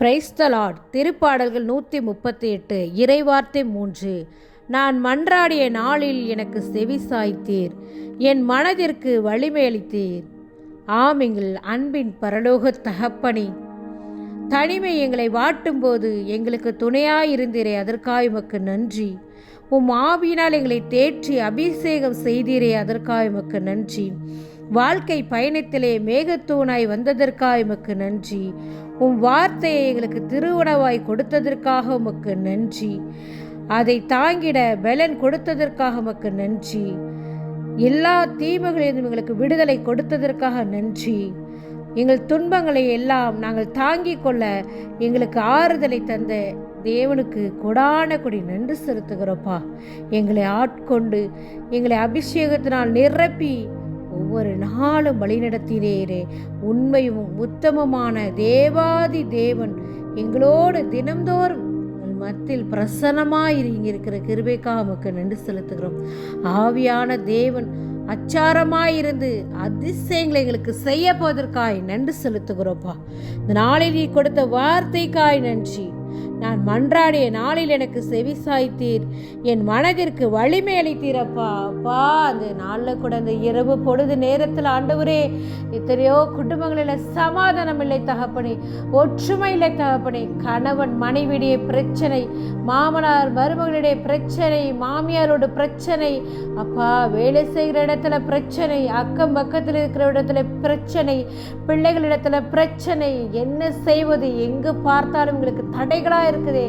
Praise the Lord திருப்பாடல்கள் நூற்றி முப்பத்தி எட்டு இறைவார்த்தை மூன்று. நான் மன்றாடிய நாளில் எனக்கு செவி சாய்த்தீர். என் மனதிற்கு வலிமையளித்தீர் ஆம் எங்கள் அன்பின் பரலோக தகப்பனி. தனிமை எங்களை வாட்டும்போது எங்களுக்கு துணையாயிருந்தீரே அதற்காக உமக்கு நன்றி. உம் ஆவியினால் எங்களை தேற்றி அபிஷேகம் செய்தீரே அதற்காக உமக்கு நன்றி. வாழ்க்கை பயணத்திலே மேகத்தூணாய் வந்ததற்காக உமக்கு நன்றி. உம் வார்த்தையை எங்களுக்கு திருவுணவாய் கொடுத்ததற்காக உமக்கு நன்றி. அதை தாங்கிட பலன் கொடுத்ததற்காக உமக்கு நன்றி. எல்லா தீமைகளிலும் எங்களுக்கு விடுதலை கொடுத்ததற்காக நன்றி. எங்கள் துன்பங்களை எல்லாம் நாங்கள் தாங்கிக் கொள்ள எங்களுக்கு ஆறுதலை தந்த தேவனுக்கு கொடான கொடி நன்றி செலுத்துகிறோப்பா. எங்களை ஆட்கொண்டு எங்களை அபிஷேகத்தினால் நிரப்பி ஒவ்வொரு நாளும் வழிநடத்தினேரே உண்மையும் உத்தமமான தேவாதி தேவன் எங்களோடு தினம்தோறும் மத்தில் மத்தியில் பிரசன்னமாய் இருக்கிற கிருபைக்காக உமக்கு நன்றி செலுத்துகிறோம். ஆவியான தேவன் அச்சாரமாயிருந்து அதிசயங்களை எங்களுக்கு செய்ய போவதற்காய் நன்றி செலுத்துகிறோப்பா இந்த நாளில் நீ கொடுத்த வார்த்தைக்காய் நன்றி. நான் மன்றாடிய நாளில் எனக்கு செவி சாய்த்தீர். என் மனதிற்கு வலிமை அளித்தீர் அப்பா அப்பா அந்த நாளில் கூட அந்த இரவு பொழுது நேரத்தில் ஆண்டவரே எத்தனையோ குடும்பங்களில் சமாதானம் இல்லை தகப்பனே ஒற்றுமை இல்லை தகப்பனே. கணவன் மனைவியுடைய பிரச்சனை மாமனார் மருமகளுடைய பிரச்சனை மாமியாரோட பிரச்சனை. அப்பா வேலை செய்கிற இடத்துல பிரச்சனை அக்கம் பக்கத்தில் இருக்கிற இடத்துல பிரச்சனை பிள்ளைகளிடத்துல பிரச்சனை. என்ன செய்வது எங்கு பார்த்தாலும் உங்களுக்கு தடைகளா இருக்குதே.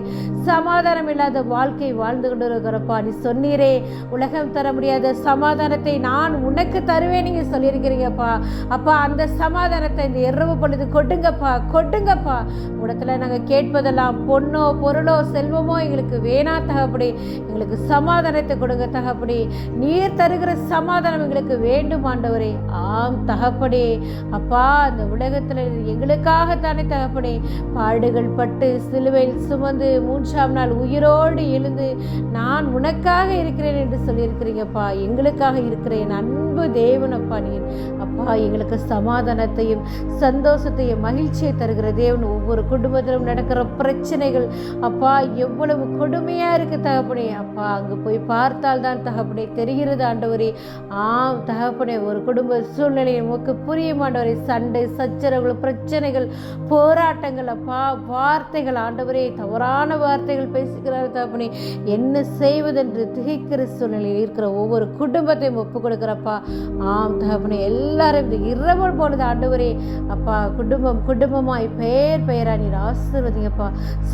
சமாதானம் இல்லாத வாழ்க்கை வாழ்ந்து கொண்டு இருக்கிறப்பா நீ சொன்னீரே. உலகம் தர முடியாத சமாதானத்தை நான் உனக்கு தருவேன் நீங்க சொல்லியிருக்கிறீங்கப்பா. அப்பா அந்த சமாதானத்தை இந்த இரவு பொழுது கொட்டுங்கப்பா கொட்டுங்கப்பா உடத்துல நாங்கள் கேட்பதெல்லாம் பொண்ணோ பொருளோ செல்வமோ எங்களுக்கு வேணா தகப்படி. எங்களுக்கு சமாதானத்தை கொடுங்க தகப்படி. நீர் தருகிற சமாதானம் எங்களுக்கு வேண்டும் ஆண்டவரே. ஆம் தகப்படி. அப்பா அந்த உலகத்தில் எங்களுக்காகத்தானே தகப்படி. பாடுகள் பட்டு சிலுவையில் சுமந்து மூன்றாம் நாள் உயிரோடு எழுந்து நான் உனக்காக இருக்கிறேன் என்று சொல்லியிருக்கிறீங்கப்பா. எங்களுக்காக இருக்கிறேன் அன்பு தேவனப்பா நீர். அப்பா எங்களுக்கு சமாதானத்தையும் சந்தோஷத்தையும் மகிழ்ச்சியை தருகிற தேவன். ஒவ்வொரு குடும்பத்திலும் நடக்கிற பிரச்சனைகள் அப்பா எவ்வளவு கொடுமையாக இருக்குது தகப்பனே. அப்பா அங்கே போய் பார்த்தால் தான் தகப்பனே தெரிகிறது ஆண்டவரே. ஆம் தகப்பனே ஒரு குடும்ப சூழ்நிலையை நமக்கு புரியும் ஆண்டவரே. சண்டை சச்சரவுகள் பிரச்சனைகள் போராட்டங்கள் அப்பா வார்த்தைகள் ஆண்டவரே. தவறான வார்த்தைகள் பேசுகிறார் தகப்பனே. என்ன செய்வதென்று திகைக்கிற சூழ்நிலையில் இருக்கிற ஒவ்வொரு குடும்பத்தையும் ஒப்பு கொடுக்குறப்பா ஆம் தகப்பனே எல்லாரும் இந்த இரவு பொழுது ஆண்டவரே. அப்பா குடும்பம் குடும்பமாய் பெயர் பெயரா நீர் ஆசீர்வதிங்கப்பா.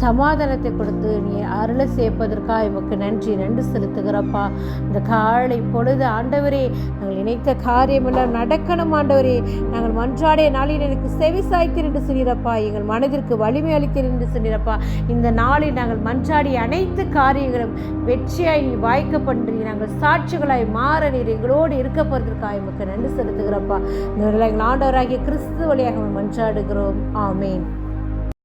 சமாதானத்தை கொடுத்து நீ அருளை சேர்ப்பதற்காக உமக்கு நன்றி நன்றி செலுத்துகிறப்பா. இந்த காலை பொழுது ஆண்டவரே நாங்கள் நினைத்த காரியமெல்லாம் நடக்கணும் ஆண்டவரே. நாங்கள் மன்றாடைய நாளில் எனக்கு செவி சாய்க்கிறேன் என்று சொல்லிடப்பா எங்கள் மனதிற்கு வலிமை அளிக்கிறேன் என்று சொல்லிடப்பா இந்த நாளில் நாங்கள் மன்றாடிய அனைத்து காரியங்களும் வெற்றியாய் நீ வாய்க்கப்பன்றி நாங்கள் சாட்சிகளாய் மாற நீர் எங்களோடு இருக்க போகிறதுக்காக எமக்கு நன்றி செலுத்துகிறப்பா இந்த எங்கள் ஆண்டவராகிய கிறிஸ்து வழியாக மன்றாடுகிறோம். ஆமேன்.